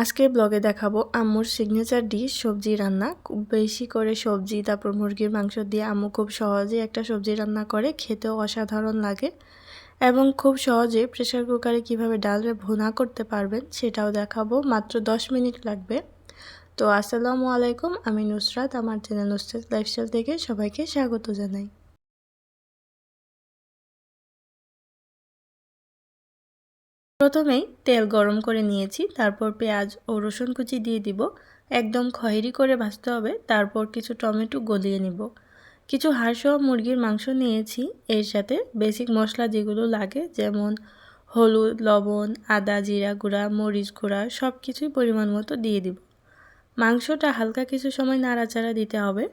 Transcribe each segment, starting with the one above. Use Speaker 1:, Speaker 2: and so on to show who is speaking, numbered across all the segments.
Speaker 1: আজকে ব্লগে দেখাবো আম্মুর সিগনেচার ডিশ সবজি রান্না। খুব বেশি করে সবজি, তারপর মুরগির মাংস দিয়ে আম্মু খুব সহজে একটা সবজি রান্না করে, খেতেও অসাধারণ লাগে। এবং খুব সহজে প্রেশার কুকারে কীভাবে ডালে ভুনা করতে পারবেন সেটাও দেখাবো, মাত্র 10 মিনিট লাগবে। তো আসসালামু আলাইকুম, আমি নুসরাত, আমার চ্যানেল নুসরাত লাইফস্টাইল থেকে সবাইকে স্বাগত জানাই। প্রথমেই তেল গরম করে নিয়েছি, তারপর পেঁয়াজ ও রসুন কুচি দিয়ে দিব। একদম খয়েরি করে ভাজতে হবে, তারপর কিছু টমেটো গলিয়ে নিব। কিছু হাড়সহ মুরগির মাংস নিয়েছি, এর সাথে বেসিক মশলা যেগুলো লাগে, যেমন হলুদ, লবণ, আদা, জিরা গুঁড়া, মরিচ গুঁড়া সব কিছুই পরিমাণ মতো দিয়ে দিব। মাংসটা হালকা কিছু সময় নাড়াচাড়া দিতে হবে,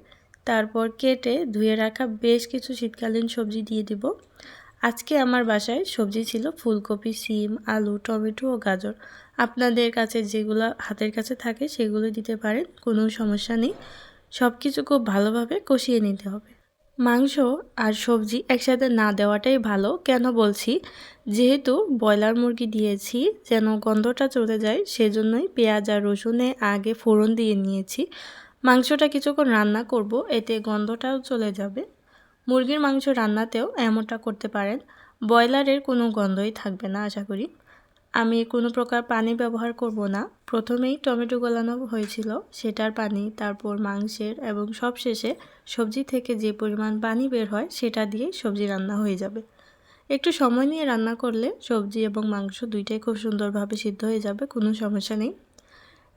Speaker 1: তারপর কেটে ধুয়ে রাখা বেশ কিছু শীতকালীন সবজি দিয়ে দিব। আজকে আমার বাসায় সবজি ছিল ফুলকপি, সিম, আলু, টমেটো ও গাজর। আপনাদের কাছে যেগুলো হাতের কাছে থাকে সেগুলো দিতে পারেন, কোনো সমস্যা নেই। সব কিছু খুব ভালোভাবে কষিয়ে নিতে হবে। মাংস আর সবজি একসাথে না দেওয়াটাই ভালো। কেন বলছি? যেহেতু ব্রয়লার মুরগি দিয়েছি, যেন গন্ধটা চলে যায়, সেজন্যই পেঁয়াজ আর রসুনে আগে ফোড়ন দিয়ে নিয়েছি। মাংসটা কিছুক্ষণ রান্না করব, এতে গন্ধটাও চলে যাবে। মুরগির মাংস রান্নাতেও এমনটা করতে পারেন। ব্রয়লারের কোনো গন্ধই থাকবে না, আশা করি। আমি কোনো প্রকার পানি ব্যবহার করব না। প্রথমেই টমেটো গলানো হয়েছিল, সেটার পানি, তারপর মাংসের এবং সব শেষে সবজি থেকে যে পরিমাণ পানি বের হয়, সেটা দিয়ে সবজি রান্না হয়ে যাবে। একটু সময় নিয়ে রান্না করলে সবজি এবং মাংস দুইটাই খুব সুন্দরভাবে সিদ্ধ হয়ে যাবে, কোনো সমস্যা নেই।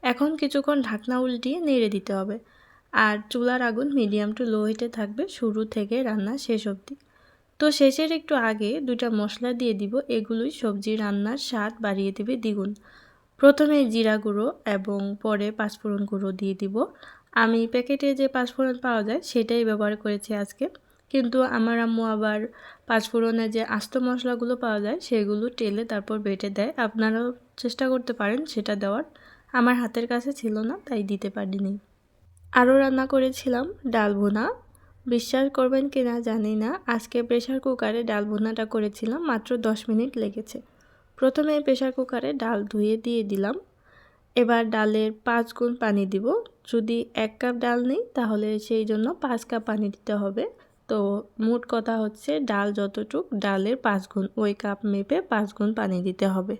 Speaker 1: এখন কিছুক্ষণ ঢাকনা উল্টিয়ে নেড়ে দিতে হবে। আর চুলার আগুন মিডিয়াম টু লো হিটে থাকবে শুরু থেকে রান্না শেষ অবধি। তো শেষের একটু আগে দুটা মশলা দিয়ে দিব, এগুলোই সবজি রান্নার স্বাদ বাড়িয়ে দেবে দ্বিগুণ। প্রথমে জিরা গুঁড়ো এবং পরে পাঁচফোড়ন গুঁড়ো দিয়ে দিব। আমি প্যাকেটে যে পাঁচফোড়ন পাওয়া যায় সেটাই ব্যবহার করেছি আজকে। কিন্তু আমার আম্মু আবার পাঁচফোড়নে যে আস্ত মশলাগুলো পাওয়া যায় সেগুলো টেলে তারপর বেটে দেয়। আপনারাও চেষ্টা করতে পারেন সেটা দেওয়ার। আমার হাতের কাছে ছিল না, তাই দিতে পারিনি। আরও রান্না করেছিলাম ডাল ভুনা। বিশ্বাস করবেন কি না জানি না, আজকে প্রেশার কুকারে ডাল ভুনাটা করেছিলাম, মাত্র দশ মিনিট লেগেছে। প্রথমে প্রেশার কুকারে ডাল ধুয়ে দিয়ে দিলাম। এবার ডালের পাঁচ গুণ পানি দিব। যদি এক কাপ ডাল নেই, তাহলে সেই জন্য পাঁচ কাপ পানি দিতে হবে। তো মোট কথা হচ্ছে, ডাল যতটুক ডালের পাঁচ গুণ, ওই কাপ মেপে পাঁচ গুণ পানি দিতে হবে।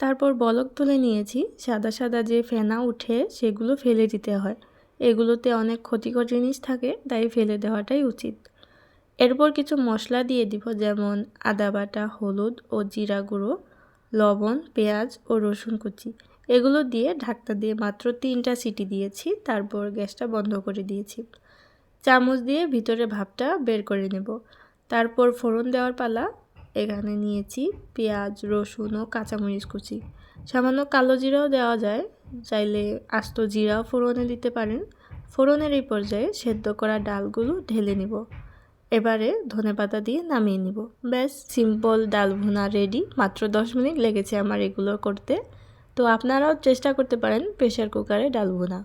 Speaker 1: তারপর বলক তুলে নিয়েছি। সাদা সাদা যে ফেনা উঠে, সেগুলো ফেলে দিতে হয়। এগুলোতে অনেক ক্ষতিকর জিনিস থাকে, তাই ফেলে দেওয়াটাই উচিত। এরপর কিছু মশলা দিয়ে দিব, যেমন আদা বাটা, হলুদ ও জিরা গুঁড়ো, লবণ, পেঁয়াজ ও রসুন কুচি। এগুলো দিয়ে ঢাকটা দিয়ে মাত্র তিনটা সিটি দিয়েছি, তারপর গ্যাসটা বন্ধ করে দিয়েছি। চামচ দিয়ে ভিতরে ভাবটা বের করে নেব। তারপর ফোড়ন দেওয়ার পালা, এখানে নিয়েছি পেঁয়াজ, রসুন ও কাঁচামরিচ কুচি। সামান্য কালো জিরাও দেওয়া যায়, চাইলে আস্ত জিরাও ফোড়নে দিতে পারেন। ফোড়নের এই পর্যায়ে সেদ্ধ করা ডালগুলো ঢেলে নিব। এবারে ধনে পাতা দিয়ে নামিয়ে নিব। ব্যাস সিম্পল ডাল ভুনা রেডি মাত্র দশ মিনিট লেগেছে আমার এগুলো করতে। তো আপনারাও চেষ্টা করতে পারেন প্রেশার কুকারে ডাল ভুনা।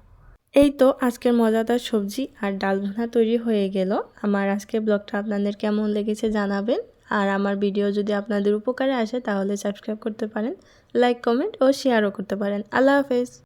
Speaker 1: এই তো আজকের মজাদার সবজি আর ডাল ভুনা তৈরি হয়ে গেল। আমার আজকে ব্লগটা আপনাদের কেমন লেগেছে জানাবেন। আর আমার ভিডিও যদি আপনাদের উপকারে আসে তাহলে সাবস্ক্রাইব করতে পারেন, লাইক, কমেন্ট ও শেয়ারও করতে পারেন। আল্লাহ হাফেজ।